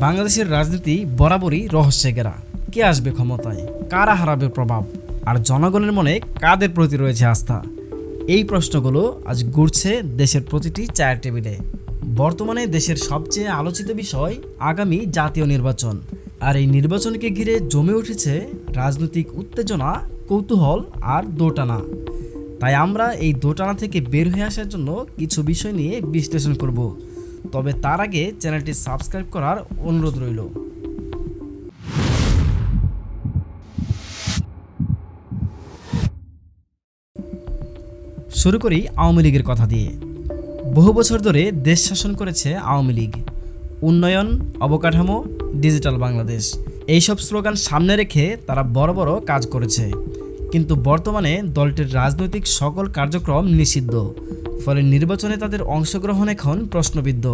বাংলাদেশের রাজনীতি বরাবরই রহস্যে ঘেরা কে আসবে ক্ষমতায়? কারা হারাবে প্রভাব? আর জনগণের মনে কাদের প্রতি রয়েছে আস্থা? এই প্রশ্নগুলো আজ ঘুরছে দেশের প্রতিটি চায়ের টেবিলে। বর্তমানে দেশের সবচেয়ে আলোচিত বিষয় আগামী জাতীয় নির্বাচন। আর এই নির্বাচনকে ঘিরে জমে উঠেছে রাজনৈতিক উত্তেজনা, কৌতূহল আর দোটানা। তাই আমরা এই দোটানা থেকে বের হয়ে আসার জন্য কিছু বিষয় নিয়ে বিশ্লেষণ করব। তবে তার আগে চ্যানেলটি সাবস্ক্রাইব করার অনুরোধ রইল। শুরু করি আওয়ামী লীগের কথা দিয়ে। বহু বছর ধরে দেশ শাসন করেছে আওয়ামী লীগ। উন্নয়ন, অবকাঠামো, ডিজিটাল বাংলাদেশ, এইসব স্লোগান সামনে রেখে তারা বড় বড় কাজ করেছে। কিন্তু বর্তমানে দলটির রাজনৈতিক সকল কার্যক্রম নিষিদ্ধ। ফলে নির্বাচনে তাদের অংশগ্রহণ এখন প্রশ্নবিদ্ধ।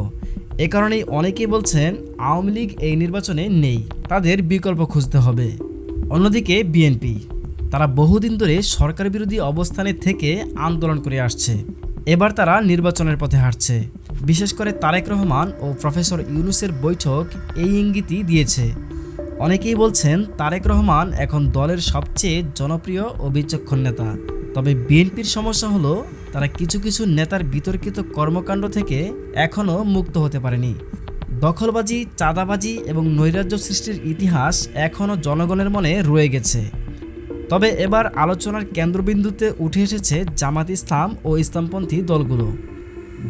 এ কারণেই অনেকেই বলছেন আওয়ামী লীগ এই নির্বাচনে নেই, তাদের বিকল্প খুঁজতে হবে। অন্যদিকে বিএনপি, তারা বহুদিন ধরে সরকার বিরোধী অবস্থানে থেকে আন্দোলন করে আসছে। এবার তারা নির্বাচনের পথে হাঁটছে। বিশেষ করে তারেক রহমান ও প্রফেসর ইউনুসের বৈঠক এই ইঙ্গিতই দিয়েছে। অনেকেই বলছেন তারেক রহমান এখন দলের সবচেয়ে জনপ্রিয় ও বিচক্ষণ নেতা। তবে বিএনপির সমস্যা হলো তারা কিছু কিছু নেতার বিতর্কিত কর্মকাণ্ড থেকে এখনও মুক্ত হতে পারেনি। দখলবাজি, চাঁদাবাজি এবং নৈরাজ্য সৃষ্টির ইতিহাস এখনও জনগণের মনে রয়ে গেছে। তবে এবার আলোচনার কেন্দ্রবিন্দুতে উঠে এসেছে জামাত ইসলাম ও ইসলামপন্থী দলগুলো।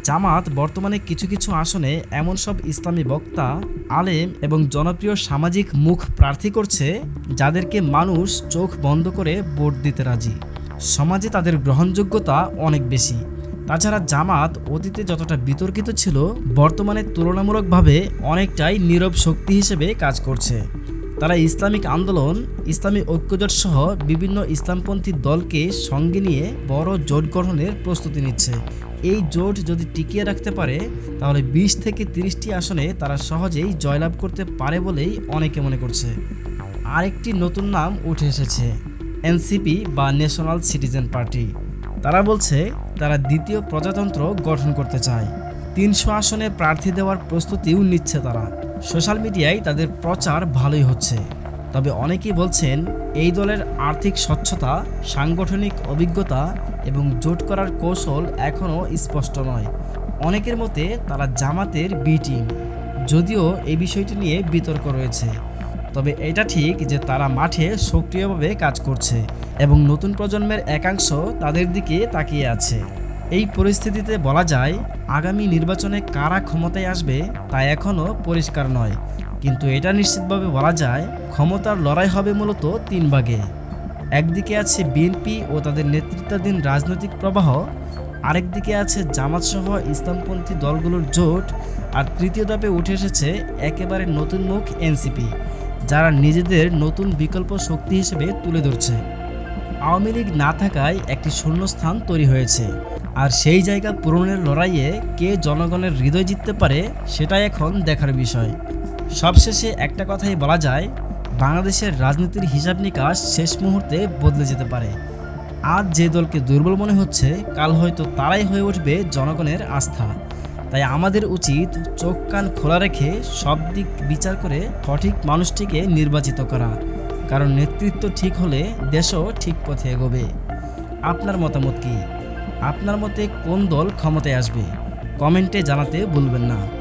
জামাত বর্তমানে কিছু কিছু আসনে এমন সব ইসলামী বক্তা, আলেম এবং জনপ্রিয় সামাজিক মুখ প্রার্থী করছে, যাদেরকে মানুষ চোখ বন্ধ করে ভোট দিতে রাজি। সমাজে তাদের গ্রহণযোগ্যতা অনেক বেশি। তাছাড়া জামাত অতীতে যতটা বিতর্কিত ছিল, বর্তমানে তুলনামূলকভাবে অনেকটাই নীরব শক্তি হিসেবে কাজ করছে। তারা ইসলামিক আন্দোলন, ইসলামী ঐক্যজোট সহ বিভিন্ন ইসলামপন্থী দলকে সঙ্গে নিয়ে বড় জোট গঠনের প্রস্তুতি নিচ্ছে। এই জোট যদি টিকিয়ে রাখতে পারে, তাহলে বিশ থেকে তিরিশটি আসনে তারা সহজেই জয়লাভ করতে পারে বলেই অনেকে মনে করছে। আরেকটি নতুন নাম উঠে এসেছে, এনসিপি বা ন্যাশনাল সিটিজেন পার্টি। তারা বলছে তারা দ্বিতীয় প্রজাতন্ত্র গঠন করতে চায়। তিনশো আসনে প্রার্থী দেওয়ার প্রস্তুতিও নিচ্ছে তারা। সোশ্যাল মিডিয়ায় তাদের প্রচার ভালোই হচ্ছে। তবে অনেকেই বলছেন এই দলের আর্থিক স্বচ্ছতা, সাংগঠনিক অভিজ্ঞতা এবং জোট করার কৌশল এখনও স্পষ্ট নয়। অনেকের মতে তারা জামাতের বি টিম যদিও এই বিষয়টি নিয়ে বিতর্ক রয়েছে। তবে এটা ঠিক যে তারা মাঠে সক্রিয়ভাবে কাজ করছে এবং নতুন প্রজন্মের একাংশ তাদের দিকে তাকিয়ে আছে। এই পরিস্থিতিতে বলা যায়, আগামী নির্বাচনে কারা ক্ষমতায় আসবে তা এখনও পরিষ্কার নয়। কিন্তু এটা নিশ্চিতভাবে বলা যায়, ক্ষমতার লড়াই হবে মূলত তিন ভাগে। একদিকে আছে বিএনপি ও তাদের নেতৃত্বাধীন রাজনৈতিক প্রবাহ, আরেকদিকে আছে জামাতসহ ইসলামপন্থী দলগুলোর জোট, আর তৃতীয় ধাপে উঠে এসেছে একেবারে নতুন মুখ এনসিপি, যারা নিজেদের নতুন বিকল্প শক্তি হিসেবে তুলে ধরছে। আওয়ামী লীগ না থাকায় একটি শূন্যস্থান তৈরি হয়েছে, আর সেই জায়গা পূরণের লড়াইয়ে কে জনগণের হৃদয় জিততে পারে, সেটাই এখন দেখার বিষয়। সবশেষে একটা কথাই বলা যায় বাংলাদেশের রাজনীতির হিসাব নিকাশ শেষ মুহূর্তে বদলে যেতে পারে। আজ যে দলকে দুর্বল মনে হচ্ছে, কাল হয়তো তারাই হয়ে উঠবে জনগণের আস্থা। তাই আমাদের উচিত চোখ কান খোলা রেখে সব দিক বিচার করে সঠিক মানুষটিকে নির্বাচিত করা। কারণ নেতৃত্ব ঠিক হলে দেশও ঠিক পথে এগোবে। আপনার মতামত কি? আপনার মতে কোন দল ক্ষমতায় আসবে? কমেন্টে জানাতে ভুলবেন না।